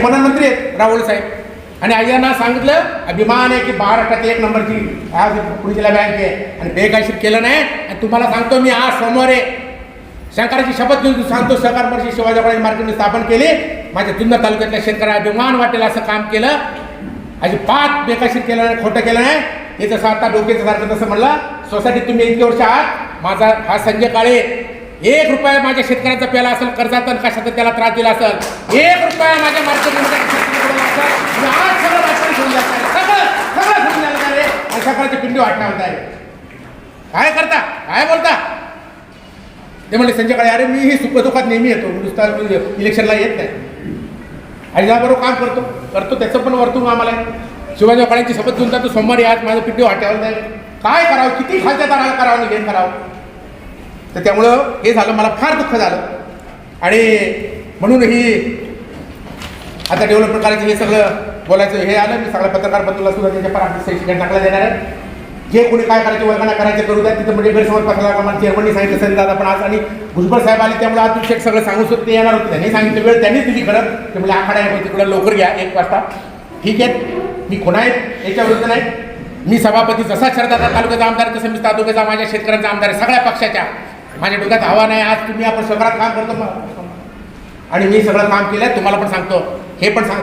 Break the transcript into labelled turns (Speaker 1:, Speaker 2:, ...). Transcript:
Speaker 1: प्रधानमंत्री आहेत राहुल साहेब. आणि आय्यांना सांगितलं अभिमान आहे की महाराष्ट्रात एक नंबरची आज पुणे जिल्हा बँक आहे आणि बेकायशीर केलं नाही. आणि तुम्हाला सांगतो मी आज सोमवार आहे. शंकराची शपथ घेऊन सांगतो सहकार परिषद शिवाजी कॉलेज मार्केटने स्थापन केली. माझ्या जुन्नर तालुक्यातल्या शेतकऱ्या अभिमान वाटेल असं काम केलं. अजिबात बेकायदेशीर केलं नाही खोटं केलं नाही. हे जसं आता डोक्याचं सारखं तसं म्हणलं सोसायटीत तुम्ही इतके वर्ष आहात. माझा हा संजय काळे एक रुपया माझ्या शेतकऱ्यांचा प्याला असेल कर्जात कशाचा त्याला त्रास दिला असेल एक रुपया माझ्या मार्केटमध्ये आज सगळं जात आहे. सगळं सगळं सोडून जात आहे. आणि सकाळची पिंडी वाटणार होत आहे काय करता? काय बोलता? ते म्हणले संजय अरे मी ही सुखदुःखात नेहमी येतो. नुसता इलेक्शनला येत नाही. आणि याबरोबर काम करतो करतो त्याचं पण वर्तून आम्हाला शिवाजी काळ्यांची शपथ घेऊन जातो सोमवारी आज माझं पिंडी वाट्यावर जाईल काय करावं? किती खालच्या दाराला करावं आणि हे करावं? तर त्यामुळं हे झालं मला फार दुःख झालं. आणि म्हणून ही आता डेव्हलपमेंट करायचं हे सगळं बोलायचं हे आलं. मी सगळ्या पत्रकार बंधूला सुद्धा त्याच्या पर आपली टाकला देणार आहे. जे कोणी काय करायचे वर्गाने करायचे करू द्या. तिथं म्हणजे गैरसमज पसरला प्रमाण चेअरमनने सांगितलं सर दादा पण आज आणि भुजबळ साहेब आले त्यामुळे आज शेख सगळं सांगू शकतो ते येणार होते. त्यांनी सांगितलं वेळ त्यांनी दिली खरं. ते म्हणजे आखाडा आहे तिकडं लवकर घ्या एक वाजता. ठीक आहे. मी कोणा आहे याच्या विरुद्ध नाही. मी सभापती जसा शरदादा तालुक्याचा आमदार तसं मी तालुक्याचा माझ्या शेतकऱ्यांचा आमदार आहे सगळ्या पक्षाच्या. माझ्या डोक्यात हवा नाही आज तुम्ही आपण शहरात काम करतो. आणि मी सगळं काम केलं तुम्हाला पण सांगतो. हे पण सांगतो